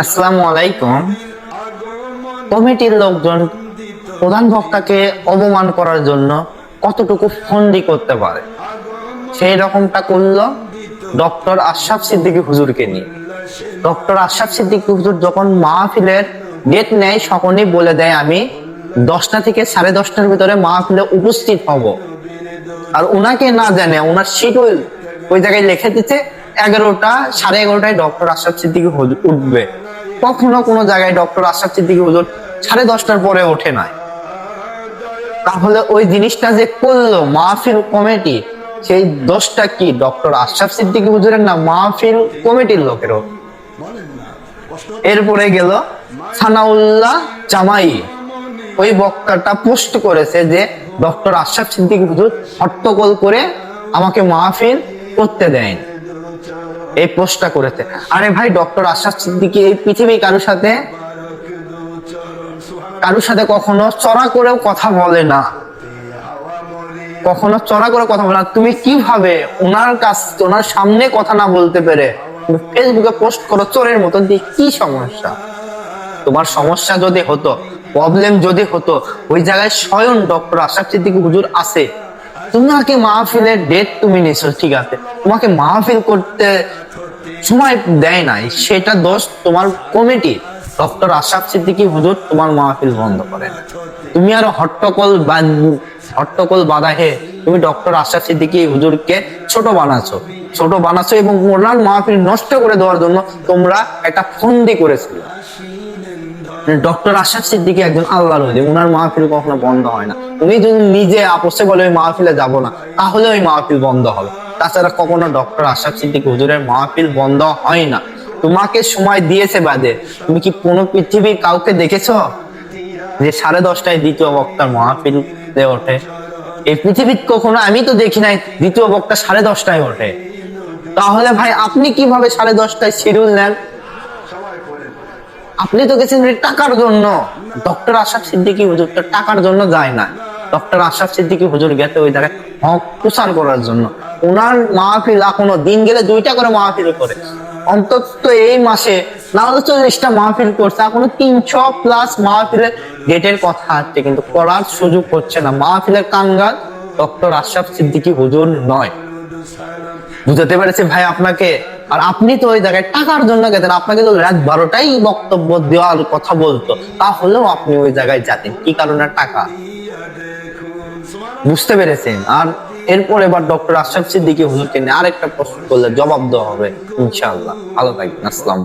আসসালামু আলাইকুম। কমিটির লোকজন প্রধান বক্তাকে অপমান করার জন্য কতটুকু ফন্দি করতে পারে? সেই রকমটা করল ডক্টর আশরাফ সিদ্দিকী হুজুরকে নিয়ে। ডক্টর আশরাফ সিদ্দিকী হুজুর যখন মাহফিলের ডেট নেয়, সকলেই বলে দেয়, আমি দশটা থেকে সাড়ে দশটার ভিতরে মাহফিলে উপস্থিত হব। আর ওনাকে না জানে ওনার শিডিউল ওই জায়গায় লিখে দিতে এগারোটা, সাড়ে এগারোটায় ডক্টর আশরাফ সিদ্দিকী উঠবে। কখনো কোনো জায়গায় ডক্টর আশরাফ সিদ্দিকী হুজুর সাড়ে দশটার পরে ওঠে নাই। তাহলে ওই জিনিসটা যে করল মাহফিল কমিটি, সেই দোষটা কি ডক্টর আশরাফ সিদ্দিকী হুজুরের না মাহফিল কমিটির লোকেরও? এরপরে গেল সানাউল্লাহ জামাই। ওই বক্তাটা পোস্ট করেছে যে ডক্টর আশরাফ সিদ্দিকী হুজুর হট্টগোল করে আমাকে মাহফিল করতে দেয় এই পোস্টটা করেছে। আরে ভাই, ডক্টর আশরাফ সিদ্দিকী এই পৃথিবী কারোর সাথে? কারোর সাথে কখনো চড়া করেও কথা বলে না। কখনো চড়া করে কথা বলে না। তুমি কীভাবে ওনার কাছ, ওনার সামনে কথা না বলতে পেরে ফেসবুকে পোস্ট করো চোরের মতো দিয়ে কি সমস্যা? তোমার সমস্যা যদি হতো প্রবলেম যদি হতো, ওই জায়গায় স্বয়ং ডক্টর আশরাফ সিদ্দিকী হুজুর আছে। তোমাকে মাহফিলের ডেট তুমি নিছো, ঠিক আছে। তোমাকে মাহফিল করতে সময় দেয় নাই, সেটা দোষ তোমার কমিটি ডক্টর আশাফ সিদ্দিকী হুজুর তোমার মাহফিল বন্ধ করে। তুমি আরও হট্টকল হট্টকল বাধাহে তুমি ডক্টর আশরাফ সিদ্দিকী হুজুরকে ছোট বানাছো। ছোট বানাছো এবং ওনার মাহফিল নষ্ট করে দেওয়ার জন্য তোমরা একটা ফন্দি করেছিল। ডক্টর আশরাফ সিদ্দিকী একজন আল্লাহর ওলি ওনার মাহফিল কখনো বন্ধ হয় না। উনি যদি নিজে আপোষে বলে ওই মাহফিলে যাব না, তাহলে ওই মাহফিল বন্ধ হবে। তাছাড়া কখনো ডক্টর আশরাফ সিদ্দিকী হুজুরের মাহফিল বন্ধ হয় না। তোমাকে সময় দিয়েছে বাদে। তুমি কি কোনো পৃথিবীর কাউকে দেখেছ? যে সাড়ে দশটায় দ্বিতীয় বক্তার মাহফিল ওঠে? এই পৃথিবীর কখনো আমি তো দেখি নাই দ্বিতীয় বক্তা সাড়ে দশটায় ওঠে। তাহলে ভাই, আপনি কীভাবে সাড়ে দশটায় শিডিউল নেন? আপনি তো গেছেন টাকার জন্য। ডক্টর আশরাফ সিদ্দিকী হুজুর তো টাকার জন্য যায় না। ডক্টর আশরাফ সিদ্দিকী হুজুর গেছে ওই জায়গায় হক করার জন্য। ওনার মাহফিল এখনও দিন গেলে দুইটা করে মাহফিল করে। অন্তত এই মাসে না হলে চল্লিশটা মাহফিল করছে, এখনও তিনশো প্লাস মাহফিলের ডেটের কথা আছে, কিন্তু করার সুযোগ হচ্ছে না। মাহফিলের কাঙ্গাল ডক্টর আশরাফ সিদ্দিকী হুজুর নয়। বুঝতে পেরেছি ভাই আপনাকে? আর আপনি তো ওই জায়গায় টাকার জন্য গেছেন। আপনাকে তো রাত বারোটাই বক্তব্য দেওয়ার কথা বলতো। তাহলেও আপনি ওই জায়গায় যাতেন। কি কারণে টাকা? বুঝতে পেরেছেন? আর এরপর এবার ডক্টর আশরাফ সিদ্দিকী হুজুরকে নিয়ে আরেকটা প্রশ্ন করলে জবাব দেওয়া হবে, ইনশাআল্লাহ। ভালো থাকবেন। আসসালাম